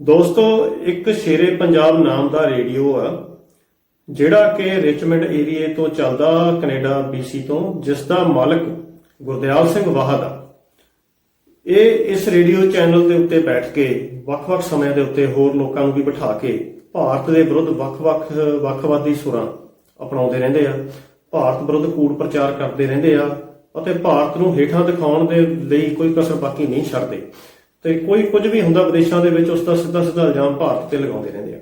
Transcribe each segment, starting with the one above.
ਦੋਸਤੋ, ਇੱਕ ਸ਼ੇਰੇ ਪੰਜਾਬ ਨਾਮ ਦਾ ਰੇਡੀਓ ਆ, ਜਿਹੜਾ ਕਿ ਰਿਚਮੰਡ ਏਰੀਏ ਤੋਂ ਚੱਲਦਾ ਕੈਨੇਡਾ BC ਤੋਂ ਜਿਸ ਦਾ ਮਾਲਕ ਗੁਰਦਿਆਲ ਸਿੰਘ ਵਾਹਦ ਆ। ਇਹ ਇਸ ਰੇਡੀਓ ਚੈਨਲ ਦੇ ਉੱਤੇ ਬੈਠ ਕੇ, ਵੱਖ-ਵੱਖ ਸਮਿਆਂ ਦੇ ਉੱਤੇ ਹੋਰ ਲੋਕਾਂ ਨੂੰ ਵੀ ਬਿਠਾ ਕੇ, ਭਾਰਤ ਦੇ ਵਿਰੁੱਧ ਵੱਖ-ਵੱਖ ਵੱਖਵਾਦੀ ਸੁਰਾਂ ਅਪਣਾਉਂਦੇ ਰਹਿੰਦੇ ਆ। ਭਾਰਤ ਵਿਰੁੱਧ ਕੂੜ ਪ੍ਰਚਾਰ ਕਰਦੇ ਰਹਿੰਦੇ ਆ ਅਤੇ ਭਾਰਤ ਨੂੰ ਹੇਠਾਂ ਦਿਖਾਉਣ ਦੇ ਲਈ ਕੋਈ ਕਸਰ ਬਾਕੀ ਨਹੀਂ ਛੱਡਦੇ। ਤੇ ਕੋਈ ਕੁਝ ਵੀ ਹੁੰਦਾ ਵਿਦੇਸ਼ਾਂ ਦੇ ਵਿੱਚ, ਉਸ ਦਾ ਸਿੱਧਾ ਸਿੱਧਾ ਇਲਜ਼ਾਮ ਭਾਰਤ ਤੇ ਲਗਾਉਂਦੇ ਰਹਿੰਦੇ ਆ।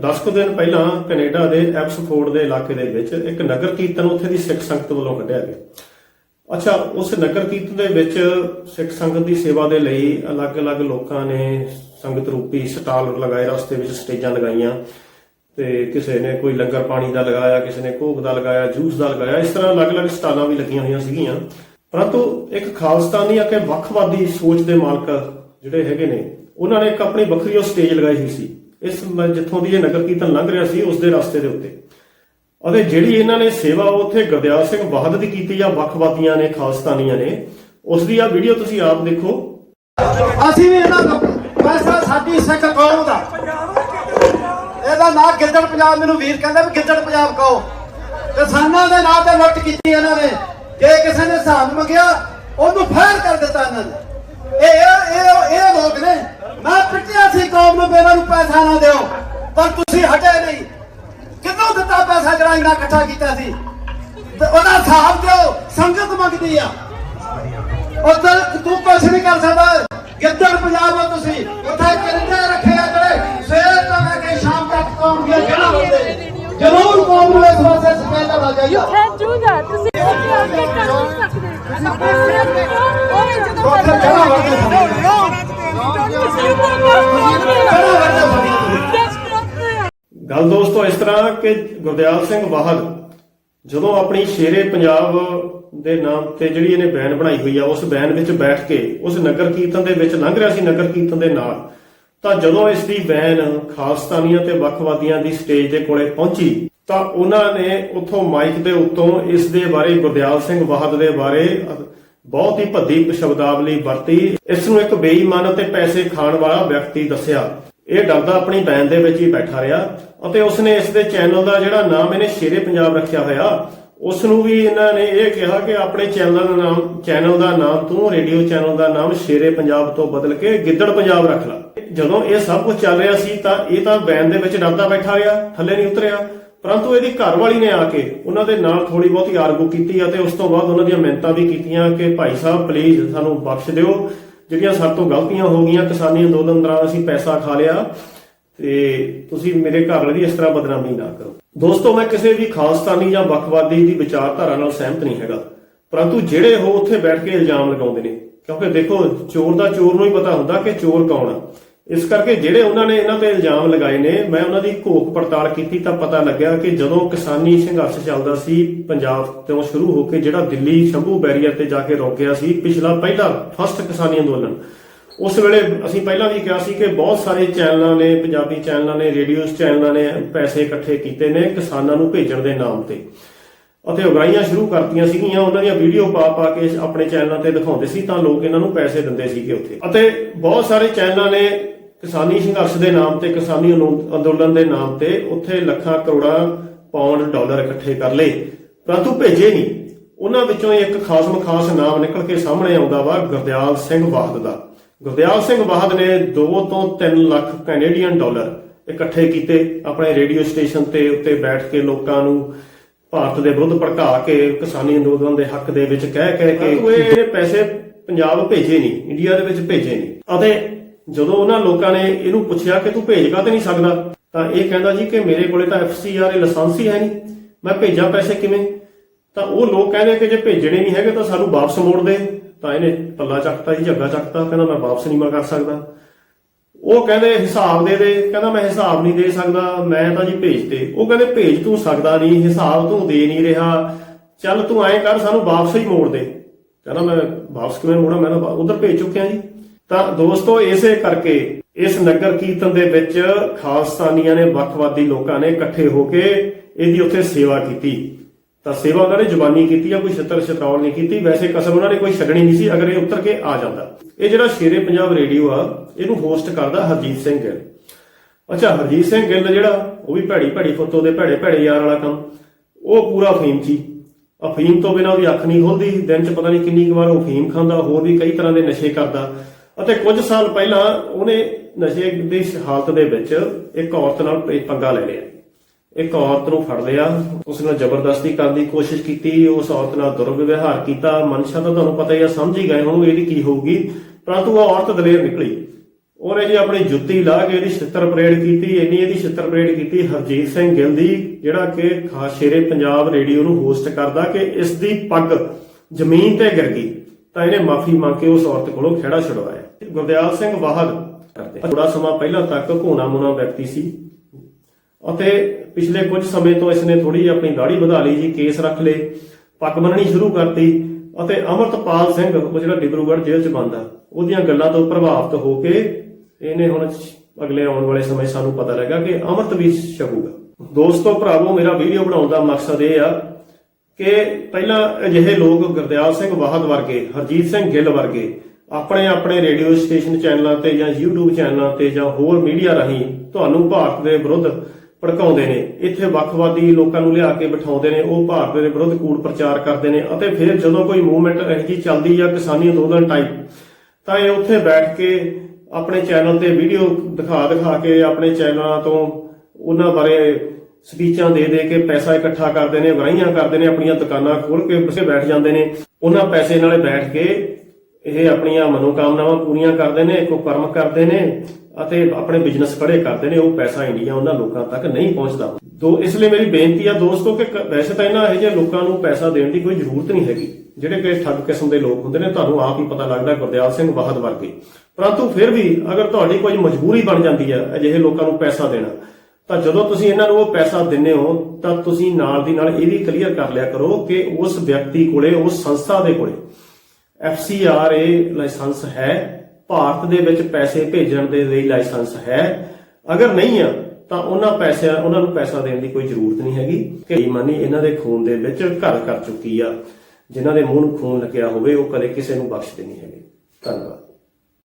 10 ਕੁ ਦਿਨ ਪਹਿਲਾਂ ਕੈਨੇਡਾ ਦੇ ਐਪਸਫੋਰਡ ਦੇ ਇਲਾਕੇ ਦੇ ਵਿੱਚ ਇੱਕ ਨਗਰ ਕੀਰਤਨ ਉੱਥੇ ਦੀ ਸਿੱਖ ਸੰਗਤ ਵੱਲੋਂ ਕੱਢਿਆ ਗਿਆ। ਅੱਛਾ, ਉਸ ਨਗਰ ਕੀਰਤਨ ਦੇ ਵਿੱਚ ਸਿੱਖ ਸੰਗਤ ਦੀ ਸੇਵਾ ਦੇ ਲਈ ਅਲੱਗ-ਅਲੱਗ ਲੋਕਾਂ ਨੇ ਸੰਗਤ ਰੂਪੀ ਸਟਾਲ ਲਗਾਏ, ਰਸਤੇ ਵਿੱਚ ਸਟੇਜਾਂ ਲਗਾਈਆਂ ਤੇ ਕਿਸੇ ਨੇ ਕੋਈ ਲੰਗਰ ਪਾਣੀ ਦਾ ਲਗਾਇਆ, ਕਿਸੇ ਨੇ ਕੋਕ ਦਾ ਲਗਾਇਆ, ਜੂਸ ਦਾ ਲਗਾਇਆ, ਇਸ ਤਰ੍ਹਾਂ ਅਲੱਗ-ਅਲੱਗ ਸਟਾਲਾਂ ਵੀ ਲੱਗੀਆਂ ਹੋਈਆਂ ਸੀਗੀਆਂ। ਪਰੰਤੂ ਇੱਕ ਖਾਲਸਤਾਨੀ ਆ ਕਿ ਵੱਖਵਾਦੀ ਸੋਚ ਦੇ ਮਾਲਕ ਜਿਹੜੇ ਹੈਗੇ ਨੇ, ਉਹਨਾਂ ਨੇ ਇੱਕ ਆਪਣੀ ਵੱਖਰੀ ਉਹ ਸਟੇਜ ਲਗਾਈ ਹੋਈ ਸੀ। ਇਸ ਜਿੱਥੋਂ ਦੀ ਇਹ ਨਗਰ ਕੀਰਤਨ ਲੰਘ ਰਿਹਾ ਸੀ, ਉਸ ਦੇ ਰਸਤੇ ਦੇ ਉੱਤੇ। ਅਤੇ ਜਿਹੜੀ ਇਹਨਾਂ ਨੇ ਸੇਵਾ ਉੱਥੇ ਗੁਰਦਿਆਲ ਸਿੰਘ ਬਾਹਦ ਦੀ ਕੀਤੀ ਜਾਂ ਵੱਖਵਾਦੀਆਂ ਨੇ, ਖਾਲਸਤਾਨੀਆਂ ਨੇ, ਉਸ ਦੀ ਆ ਵੀਡੀਓ ਤੁਸੀਂ ਆਪ ਦੇਖੋ। ਅਸੀਂ ਵੀ ਇਹਨਾਂ ਦਾ ਪੈਸਾ ਸਾਡੀ ਸਿੱਖ ਕੌਮ ਦਾ। ਇਹਦਾ ਨਾਂ ਗਿੱਦੜ ਪੰਜਾਬ, ਮੈਨੂੰ ਵੀਰ ਕਹਿੰਦਾ ਵੀ ਗਿੱਦੜ ਪੰਜਾਬ ਕਹੋ। ਕਿਸਾਨਾਂ ਦੇ ਨਾਂ ਤੇ ਲੁੱਟ ਕੀਤੀ ਇਹਨਾਂ ਨੇ। ਜੇ ਕਿਸੇ ਨੇ ਹਿਸਾਬ ਮੰਗਿਆ, ਉਹਨੂੰ ਫਾਇਰ ਕਰ ਦਿੱਤਾ ਇਹਨਾਂ ਨੇ। ਇਹ ਇਹ ਇਹ- ਇਹ ਲੋਕ ਨੇ। ਮੈਂ ਪਿੱਟਿਆ ਸੀ ਕੌਮ ਨੂੰ ਇਹਨਾਂ ਨੂੰ ਪੈਸਾ ਨਾ ਦਿਓ ਪਰ ਤੁਸੀਂ ਹਟੇ ਨਹੀਂ। ਕਿੰਨੂੰ ਦਿੱਤਾ ਪੈਸਾ ਜਿਹੜਾ ਇਹਨਾਂ ਇਕੱਠਾ ਕੀਤਾ ਸੀ? ਤੇ ਉਹਦਾ ਹਿਸਾਬ ਦਿਓ ਸੰਗਤ ਮੰਗਦੀ ਆ। ਉੱਧਰ ਤੂੰ ਕੁਛ ਨਹੀਂ ਕਰ ਸਕਦਾ। ਗਿੱਦੜ ਪੰਜਾਬ ਹੋ ਤੁਸੀਂ। ਉੱਥੇ ਕਿਰਦੇ ਰੱਖੇ ਆ ਜਿਹੜੇ ਸਵੇਰ ਤੋਂ ਲੈ ਕੇ ਸ਼ਾਮ ਤੱਕ ਕੌਮ ਦੀਆਂ ਜੜ੍ਹਾਂ ਹੁੰਦੇ। ਜ਼ਰੂਰ ਕੌਮ ਨੂੰ ਇਸ ਵਾਸਤੇ ਆ can't do that. ਤੁਸੀਂ ਕਰ ਨਹੀਂ ਸਕਦੇ ਤੁਸੀਂ ਆਪਣੇ ਸਿਰ ਤੇ ਉਹ ਗੱਲ ਦੋਸਤੋ, ਇਸ ਤਰ੍ਹਾਂ ਕਿ ਗੁਰਦਿਆਲ ਸਿੰਘ ਵਾਹਦ ਜਦੋਂ ਆਪਣੀ ਸ਼ੇਰੇ ਪੰਜਾਬ ਦੇ ਨਾਮ ਤੇ ਜਿਹੜੀ ਇਹਨੇ ਬੈਨ ਬਣਾਈ ਹੋਈ ਆ, ਉਸ ਬੈਨ ਵਿੱਚ ਬੈਠ ਕੇ ਉਸ ਨਗਰ ਕੀਰਤਨ ਦੇ ਵਿੱਚ ਲੰਘ ਰਿਹਾ ਸੀ, ਨਗਰ ਕੀਰਤਨ ਦੇ ਨਾਲ, ਤਾਂ ਜਦੋਂ ਇਸ ਦੀ ਬੈਨ ਖਾਲਸਤਾਨੀਆਂ ਤੇ ਵੱਖਵਾਦੀਆਂ ਦੀ ਸਟੇਜ ਦੇ ਕੋਲੇ ਪਹੁੰਚੀ, ਤਾਂ ਉਹਨਾਂ ਨੇ ਉੱਥੋਂ ਮਾਈਕ ਦੇ ਉੱਤੋਂ ਇਸ ਦੇ ਬਾਰੇ, ਗੁਰਦਿਆਲ ਸਿੰਘ ਵਾਹਦ ਦੇ ਬਾਰੇ ਬਹੁਤ ਹੀ ਭੱਦੀ ਸ਼ਬਦਾਵਲੀ ਵਰਤੀ। ਇਸ ਨੂੰ ਇੱਕ ਬੇਈਮਾਨ ਅਤੇ ਪੈਸੇ ਖਾਣ ਵਾਲਾ ਵਿਅਕਤੀ ਦੱਸਿਆ। ਇਹ ਡਰਦਾ ਆਪਣੀ ਬੈਨ ਦੇ ਵਿੱਚ ਹੀ ਬੈਠਾ ਰਿਹਾ ਅਤੇ ਉਸਨੇ ਇਸ ਦੇ ਚੈਨਲ ਦਾ ਜਿਹੜਾ ਨਾਮ ਇਹਨੇ ਸ਼ੇਰੇ ਪੰਜਾਬ ਰੱਖਿਆ ਹੋਇਆ ਉਸ ਨੂੰ ਵੀ ਇਹਨਾਂ ਨੇ ਇਹ ਕਿਹਾ ਕਿ ਆਪਣੇ ਚੈਨਲ ਦਾ ਨਾਮ ਚੈਨਲ ਦਾ ਨਾਮ ਤੂੰ, ਰੇਡੀਓ ਚੈਨਲ ਦਾ ਨਾਮ ਸ਼ੇਰੇ ਪੰਜਾਬ ਤੋਂ ਬਦਲ ਕੇ ਗਿੱਦੜ ਪੰਜਾਬ ਰੱਖ ਲਾ। ਜਦੋਂ ਇਹ ਸਭ ਕੁਝ ਚੱਲ ਰਿਹਾ ਸੀ ਤਾਂ ਇਹ ਤਾਂ ਬੈਨ ਦੇ ਵਿੱਚ ਡਰਦਾ ਬੈਠਾ ਰਿਹਾ, ਥੱਲੇ ਨਹੀਂ ਉਤਰਿਆ। ਪਰੰਤੂ ਇਹਦੀ ਘਰ ਨੇ ਆ ਕੇ ਉਹਨਾਂ ਦੇ ਨਾਲ ਥੋੜੀ ਬਹੁਤੀ ਆਰਗੂ ਕੀਤੀ ਅਤੇ ਉਸ ਤੋਂ ਬਾਅਦ ਉਹਨਾਂ ਦੀਆਂ ਮਿਹਨਤਾਂ ਵੀ ਕੀਤੀਆਂ ਕਿ ਭਾਈ ਸਾਹਿਬ ਪਲੀਜ਼ ਸਾਨੂੰ ਬਖਸ਼ ਦਿਓ। ਜਿਹੜੀਆਂ ਸਾਡੇ ਤੋਂ ਗਲਤੀਆਂ ਹੋ ਗਈਆਂ ਕਿਸਾਨੀ ਅੰਦੋਲਨ ਦੌਰਾਨ ਅਸੀਂ ਪੈਸਾ ਖਾ ਲਿਆ ਤੇ ਤੁਸੀਂ ਮੇਰੇ ਘਰ ਵਾਲੇ ਦੀ ਇਸ ਤਰ੍ਹਾਂ ਬਦਨਾਮੀ ਨਾ ਕਰੋ। ਦੋਸਤੋ, ਮੈਂ ਕਿਸੇ ਵੀ ਖਾਲਸਤਾਨੀ ਜਾਂ ਵੱਖਵਾਦੀ ਦੀ ਵਿਚਾਰਧਾਰਾ ਨਾਲ ਸਹਿਮਤ ਨਹੀਂ ਹੈਗਾ। ਪਰੰਤੂ ਜਿਹੜੇ ਉਹ ਉੱਥੇ ਬੈਠ ਕੇ ਇਲਜ਼ਾਮ ਲਗਾਉਂਦੇ ਨੇ, ਕਿਉਂਕਿ ਦੇਖੋ, ਚੋਰ ਦਾ ਚੋਰ ਨੂੰ ਹੀ ਪਤਾ ਹੁੰਦਾ ਕਿ ਚੋਰ ਕੌਣ ਆ। ਇਸ ਕਰਕੇ ਜਿਹੜੇ ਉਹਨਾਂ ਨੇ ਇਹਨਾਂ ਤੇ ਇਲਜ਼ਾਮ ਲਗਾਏ ਨੇ, ਮੈਂ ਉਹਨਾਂ ਦੀ ਘੋਖ ਪੜਤਾਲ ਕੀਤੀ ਤਾਂ ਪਤਾ ਲੱਗਿਆ ਕਿ ਜਦੋਂ ਕਿਸਾਨੀ ਸੰਘਰਸ਼ ਚੱਲਦਾ ਸੀ, ਪੰਜਾਬ ਤੋਂ ਸ਼ੁਰੂ ਹੋ ਕੇ ਜਿਹੜਾ ਦਿੱਲੀ ਸ਼ੰਭੂ ਬੈਰੀਅਰ ਤੇ ਜਾ ਕੇ ਰੁਕ ਗਿਆ ਸੀ, ਪਿਛਲਾ ਪਹਿਲਾ ਫਸਟ ਕਿਸਾਨੀ ਅੰਦੋਲਨ। ਉਸ ਵੇਲੇ ਅਸੀਂ ਪਹਿਲਾਂ ਵੀ ਕਿਹਾ ਸੀ ਕਿ ਬਹੁਤ ਸਾਰੇ ਚੈਨਲਾਂ ਨੇ, ਪੰਜਾਬੀ ਚੈਨਲਾਂ ਨੇ, ਰੇਡੀਓ ਚੈਨਲਾਂ ਨੇ ਪੈਸੇ ਇਕੱਠੇ ਕੀਤੇ ਨੇ ਕਿਸਾਨਾਂ ਨੂੰ ਭੇਜਣ ਦੇ ਨਾਮ ਤੇ। ਅਤੇ ਉਗਰਾਈਆਂ ਸ਼ੁਰੂ ਕਰਤੀਆਂ ਸੀਗੀਆਂ, ਉਹਨਾਂ ਦੀਆਂ ਵੀਡੀਓ ਪਾ ਪਾ ਕੇ ਆਪਣੇ ਚੈਨਲਾਂ ਤੇ ਦਿਖਾਉਂਦੇ ਸੀ ਤਾਂ ਲੋਕ ਇਹਨਾਂ ਨੂੰ ਪੈਸੇ ਦਿੰਦੇ ਸੀਗੇ ਉੱਥੇ। ਅਤੇ ਬਹੁਤ ਸਾਰੇ ਚੈਨਲਾਂ ਨੇ ਕਿਸਾਨੀ ਸੰਘਰਸ਼ ਦੇ ਨਾਮ ਤੇ ਕਿਸਾਨੀ ਅੰਦੋ- ਅੰਦੋਲਨ ਦੇ ਨਾਮ ਤੇ ਉੱਥੇ ਲੱਖਾਂ ਕਰੋੜਾਂ ਪਾਉਂਡ ਡਾਲਰ ਇਕੱਠੇ ਕਰ ਲਏ। ਪਰੰਤੂ ਭੇਜੇ ਨਹੀਂ। ਉਹਨਾਂ ਵਿੱਚੋਂ ਇੱਕ ਖਾਸਮ ਖਾਸ ਨਾਮ ਨਿਕਲ ਕੇ ਸਾਹਮਣੇ ਆਉਂਦਾ ਵਾ ਗੁਰਦਿਆਲ ਸਿੰਘ ਬਾਹਦ ਦਾ। ਗੁਰਦਿਆਲ ਸਿੰਘ ਬਾਹਦ ਨੇ 2 ਤੋਂ 3 ਲੱਖ ਕੈਨੇਡੀਅਨ ਡਾਲਰ ਇਕੱਠੇ ਕੀਤੇ ਆਪਣੇ ਰੇਡੀਓ ਸਟੇਸ਼ਨ ਤੇ ਉੱਤੇ ਬੈਠ ਕੇ ਲੋਕਾਂ ਨੂੰ ਭਾਰਤ ਦੇ ਵਿਰੁੱਧ ਭੜਕਾ ਕੇ ਕਿਸਾਨੀ ਅੰਦੋਲਨ ਦੇ ਹੱਕ ਦੇ ਵਿੱਚ ਕਹਿ ਕਹਿ ਕੇ ਇਹ ਪੈਸੇ ਪੰਜਾਬ ਭੇਜੇ ਨਹੀਂ ਇੰਡੀਆ ਦੇ ਵਿੱਚ ਭੇਜੇ ਨਹੀਂ। ਅਤੇ ਜਦੋਂ ਉਹਨਾਂ ਲੋਕਾਂ ਨੇ ਇਹਨੂੰ ਪੁੱਛਿਆ ਕਿ ਤੂੰ ਭੇਜ ਕਾ ਤੇ ਨਹੀਂ ਸਕਦਾ, ਤਾਂ ਇਹ ਕਹਿੰਦਾ ਜੀ ਕਿ ਮੇਰੇ ਕੋਲੇ ਤਾਂ ਐਫਸੀਆਰ ਲਾਇਸੈਂਸ ਹੀ ਹੈ ਨਹੀਂ। ਮੈਂ ਭੇਜਾਂ ਪੈਸੇ ਕਿਵੇਂ? ਤਾਂ ਉਹ ਲੋਕ ਕਹਿੰਦੇ ਕਿ ਜੇ ਭੇਜਣੇ ਨਹੀਂ ਹੈਗੇ ਤਾਂ ਸਾਨੂੰ ਵਾਪਸ ਮੋੜ ਦੇ। ਤਾਂ ਇਹਨੇ ਪੱਲਾ ਚੱਕਤਾ ਜੀ, ਝੱਗਾ ਚੱਕਤਾ, ਕਹਿੰਦਾ ਮੈਂ ਵਾਪਸ ਨਹੀਂ ਮੈਂ ਕਰ ਸਕਦਾ। ਉਹ ਕਹਿੰਦੇ ਹਿਸਾਬ ਦੇ ਦੇ, ਕਹਿੰਦਾ ਮੈਂ ਹਿਸਾਬ ਨਹੀਂ ਦੇ ਸਕਦਾ, ਮੈਂ ਤਾਂ ਜੀ ਭੇਜ ਤੇ ਉਹ ਕਹਿੰਦੇ ਭੇਜ ਤੂੰ ਸਕਦਾ ਨਹੀਂ, ਹਿਸਾਬ ਤੂੰ ਦੇ ਨਹੀਂ ਰਿਹਾ। ਚੱਲ ਤੂੰ ਐਂ ਕਰ, ਸਾਨੂੰ ਵਾਪਸ ਹੀ ਮੋੜ ਦੇ। ਕਹਿੰਦਾ ਮੈਂ ਵਾਪਸ ਕਿਵੇਂ ਮੋੜਾਂ? ਮੈਂ ਤਾਂ ਉਧਰ ਭੇਜ ਚੁੱਕਿਆ ਜੀ। ਤਾਂ ਦੋਸਤੋ, ਇਸੇ ਕਰਕੇ ਇਸ ਨਗਰ ਕੀਰਤਨ ਦੇ ਵਿੱਚ ਖਾਲਸਤਾਨੀਆਂ ਨੇ, ਵੱਖਵਾਦੀ ਲੋਕਾਂ ਨੇ ਇਕੱਠੇ ਹੋ ਕੇ ਇਹਦੀ ਉੱਥੇ ਸੇਵਾ ਕੀਤੀ। ਤਾਂ ਸੇਵਾ ਉਹਨਾਂ ਨੇ ਜ਼ੁਬਾਨੀ ਕੀਤੀ ਆ, ਕੋਈ ਛਤਰ ਛਤਰਾਵਲ ਨਹੀਂ ਕੀਤੀ। ਵੈਸੇ ਕਸਮ ਉਹਨਾਂ ਨੇ ਕੋਈ ਛੱਡਣੀ ਨਹੀਂ ਸੀ, ਅਗਰ ਇਹ ਉੱਤਰ ਕੇ ਆ ਜਾਂਦਾ। ਇਹ ਜਿਹੜਾ ਸ਼ੇਰੇ ਪੰਜਾਬ ਰੇਡੀਓ ਆ, ਇਹਨੂੰ ਹੋਸਟ ਕਰਦਾ ਹਰਜੀਤ ਸਿੰਘ ਗਿੱਲ। ਅੱਛਾ, ਹਰਜੀਤ ਸਿੰਘ ਗਿੱਲ ਜਿਹੜਾ, ਉਹ ਵੀ ਭੈੜੀ ਭੈੜੀ ਫੋਟੋ ਦੇ ਭੈੜੇ ਭੈੜੇ ਯਾਰ ਵਾਲਾ ਕੰਮ। ਉਹ ਪੂਰਾ ਅਫੀਮ 'ਚ ਅਫੀਮ ਤੋਂ ਬਿਨਾਂ ਉਹਦੀ ਅੱਖ ਨਹੀਂ ਖੁੱਲਦੀ, ਦਿਨ 'ਚ ਪਤਾ ਨਹੀਂ ਕਿੰਨੀ ਕੁ ਵਾਰ ਉਹ ਅਫੀਮ ਖਾਂਦਾ, ਹੋਰ ਵੀ ਕਈ ਤਰ੍ਹਾਂ ਦੇ ਨਸ਼ੇ ਕਰਦਾ। ਅਤੇ ਕੁਝ ਸਾਲ ਪਹਿਲਾਂ ਉਹਨੇ ਨਸ਼ੇ ਦੀ ਹਾਲਤ ਦੇ ਵਿੱਚ ਇੱਕ ਔਰਤ ਨਾਲ ਪ- ਪੰਗਾ ਲੈ ਲਿਆ। ਇੱਕ ਔਰਤ ਨੂੰ ਫੜ ਲਿਆ, ਉਸ ਨਾਲ ਜ਼ਬਰਦਸਤੀ ਕਰਨ ਦੀ ਕੋਸ਼ਿਸ਼ ਕੀਤੀ, ਉਸ ਔਰਤ ਨਾਲ ਦੁਰਵਿਵਹਾਰ ਕੀਤਾ। ਮਨਸ਼ਾ ਤਾਂ ਤੁਹਾਨੂੰ ਪਤਾ ਹੀ ਆ, ਸਮਝ ਹੀ ਗਏ ਹੋਣਗੇ ਇਹਦੀ ਕੀ ਹੋਊਗੀ, ਪਰੰਤੂ ਉਹ ਔਰਤ ਦਲੇਰ ਨਿਕਲੀ। ਉਹਨੇ ਜੀ ਆਪਣੀ ਜੁੱਤੀ ਲਾ ਕੇ ਇਹਦੀ ਛਿੱਤਰ ਪਰੇਡ ਕੀਤੀ, ਇੰਨੀ ਇਹਦੀ ਛਿੱਤਰ ਪਰੇਡ ਕੀਤੀ, ਹਰਜੀਤ ਸਿੰਘ ਗਿੱਲ ਦੀ, ਜਿਹੜਾ ਕਿ ਖਾਸ ਸ਼ੇਰੇ ਪੰਜਾਬ ਰੇਡੀਓ ਨੂੰ ਹੋਸਟ ਕਰਦਾ ਕਿ ਇਸ ਦੀ ਪੱਗ ਜ਼ਮੀਨ ਤੇ ਗਿਰ ਗਈ। ਤਾਂ ਇਹਨੇ ਮਾਫੀ ਮੰਗ ਕੇ ਉਸ ਔਰਤ ਕੋਲੋਂ ਖਹਿੜਾ ਛੁਡਵਾਇਆ। ਗੁਰਦਿਆਲ ਸਿੰਘ ਵਾਹਦ ਥੋੜਾ ਸਮਾਂ ਪਹਿਲਾਂ ਤੱਕ ਘੋਣਾ ਮੁਨਾ ਵਿਅਕਤੀ ਸੀ ਅਤੇ ਪਿਛਲੇ ਕੁਝ ਸਮੇਂ ਤੋਂ ਇਸਨੇ ਥੋੜੀ ਆਪਣੀ ਦਾੜੀ ਵਧਾ ਲਈ ਜੀ ਕੇਸ ਰੱਖ ਲਏ ਪੱਗ ਬੰਨਣੀ ਸ਼ੁਰੂ ਕਰਤੀ ਅਤੇ ਅਮਰਤਪਾਲ ਸਿੰਘ ਉਹ ਜਿਹੜਾ ਡਿਬਰੂਗੜ੍ਹ ਜੇਲ੍ਹ 'ਚ ਬੰਦਾ ਉਹਦੀਆਂ ਗੱਲਾਂ ਤੋਂ ਪ੍ਰਭਾਵਿਤ ਹੋ ਕੇ ਇਹਨੇ ਹੁਣ ਅਗਲੇ ਆਉਣ ਵਾਲੇ ਸਮੇਂ ਸਾਨੂੰ ਪਤਾ ਲੱਗਾ ਕਿ ਅਮਰਤ ਵੀ ਛਕੂਗਾ ਦੋਸਤੋ ਭਰਾਵੋ ਮੇਰਾ ਵੀਡੀਓ ਬਣਾਉਣ ਦਾ ਮਕਸਦ ਇਹ ਆ ਕਿ ਪਹਿਲਾਂ ਅਜਿਹੇ ਲੋਕ ਗੁਰਦਿਆਲ ਸਿੰਘ ਵਾਹਦ ਵਰਗੇ ਹਰਜੀਤ ਸਿੰਘ ਗਿੱਲ ਵਰਗੇ ਆਪਣੇ ਆਪਣੇ ਰੇਡੀਓ ਸਟੇਸ਼ਨ ਚੈਨਲਾਂ ਤੇ ਜਾਂ YouTube ਚੈਨਲਾਂ ਤੇ ਜਾਂ ਹੋਰ ਮੀਡੀਆ ਰਾਹੀਂ ਤੁਹਾਨੂੰ ਭਾਰਤ ਦੇ ਵਿਰੁੱਧ ਭੜਕਾਉਂਦੇ ਨੇ। ਇੱਥੇ ਵੱਖਵਾਦੀ ਲੋਕਾਂ ਨੂੰ ਲਿਆ ਕੇ ਬਿਠਾਉਂਦੇ ਨੇ, ਉਹ ਭਾਰਤ ਦੇ ਵਿਰੁੱਧ ਕੂੜ ਪ੍ਰਚਾਰ ਕਰਦੇ ਨੇ ਅਤੇ ਫਿਰ ਜਦੋਂ ਕੋਈ ਮੂਵਮੈਂਟ ਇਹੋ ਜਿਹੀ ਚੱਲਦੀ ਆ ਕਿਸਾਨੀ ਅੰਦੋਲਨ ਟਾਈਪ ਤਾਂ ਇਹ ਉੱਥੇ ਬੈਠ ਕੇ ਆਪਣੇ ਚੈਨਲ ਤੇ ਵੀਡੀਓ ਦਿਖਾ ਦਿਖਾ ਕੇ ਆਪਣੇ ਚੈਨਲਾਂ ਤੋਂ ਉਹਨਾਂ ਬਾਰੇ ਸਪੀਚਾਂ ਦੇ ਦੇ ਕੇ ਪੈਸਾ ਇਕੱਠਾ ਕਰਦੇ ਨੇ ਵਰਾਈਆਂ ਕਰਦੇ ਨੇ, ਆਪਣੀਆਂ ਦੁਕਾਨਾਂ ਖੋਲ ਕੇ ਉਸੇ ਬੈਠ ਜਾਂਦੇ ਨੇ। ਉਹਨਾਂ ਪੈਸੇ ਨਾਲ ਬੈਠ ਕੇ ਇਹ ਆਪਣੀਆਂ ਮਨੋਕਾਮਨਾਵਾਂ ਪੂਰੀਆਂ ਕਰਦੇ ਨੇ ਕੋ ਕਰਮ ਕਰਦੇ ਨੇ ਅਤੇ ਆਪਣੇ ਬਿਜ਼ਨਸ ਖੜੇ ਕਰਦੇ ਨੇ, ਉਹ ਪੈਸਾ ਇੰਡੀਆ ਉਹਨਾਂ ਲੋਕਾਂ ਤੱਕ ਨਹੀਂ ਪਹੁੰਚਦਾ। ਦੋ, ਇਸ ਲਈ ਮੇਰੀ ਬੇਨਤੀ ਆ ਦੋਸਤੋ ਕਿ ਵੈਸੇ ਤਾਂ ਇਹਨਾਂ ਇਹੋ ਜਿਹੇ ਲੋਕਾਂ ਨੂੰ ਪੈਸਾ ਦੇਣ ਦੀ ਕੋਈ ਜ਼ਰੂਰਤ ਨਹੀਂ ਹੈਗੀ, ਜਿਹੜੇ ਕਿ ਠੱਗ ਕਿਸਮ ਦੇ ਲੋਕ ਹੁੰਦੇ ਨੇ, ਤੁਹਾਨੂੰ ਆਪ ਹੀ ਪਤਾ ਲੱਗਦਾ ਗੁਰਦਿਆਲ ਸਿੰਘ ਵਾਹਦ ਵਰਗੇ। ਪਰੰਤੂ ਫਿਰ ਵੀ ਅਗਰ ਤੁਹਾਡੀ ਕੋਈ ਮਜਬੂਰੀ ਬਣ ਜਾਂਦੀ ਹੈ ਅਜਿਹੇ ਲੋਕਾਂ ਨੂੰ ਪੈਸਾ ਦੇਣਾ, ਤਾਂ ਜਦੋਂ ਤੁਸੀਂ ਇਹਨਾਂ ਨੂੰ ਉਹ ਪੈਸਾ ਦਿੰਦੇ ਹੋ, ਤਾਂ ਤੁਸੀਂ ਨਾਲ ਦੀ ਨਾਲ ਇਹ ਵੀ ਕਲੀਅਰ ਕਰ ਲਿਆ ਕਰੋ ਕਿ ਉਸ ਵਿਅਕਤੀ ਕੋਲੇ, ਉਸ ਸੰਸਥਾ ਦੇ ਕੋਲੇ FCRA ਲਾਇਸੈਂਸ ਹੈ। ਭਾਰਤ ਦੇ ਵਿੱਚ ਪੈਸੇ ਭੇਜਣ ਦੇ ਲਈ ਲਾਇਸੈਂਸ ਹੈ। ਅਗਰ ਨਹੀਂ ਆ, ਤਾਂ ਉਹਨਾਂ ਪੈਸਿਆਂ, ਉਹਨਾਂ ਨੂੰ ਪੈਸਾ ਦੇਣ ਦੀ ਕੋਈ ਜ਼ਰੂਰਤ ਨਹੀਂ ਹੈਗੀ। ਕਿ ਬੇਈਮਾਨੀ ਇਹਨਾਂ ਦੇ ਖੂਨ ਦੇ ਵਿੱਚ ਘਰ ਕਰ ਚੁੱਕੀ ਆ। ਜਿਨ੍ਹਾਂ ਦੇ ਮੂੰਹ ਨੂੰ ਖੂਨ ਲੱਗਿਆ ਹੋਵੇ, ਉਹ ਕਦੇ ਕਿਸੇ ਨੂੰ ਬਖਸ਼ਦੇ ਨਹੀਂ ਹੈਗੇ। ਧੰਨਵਾਦ।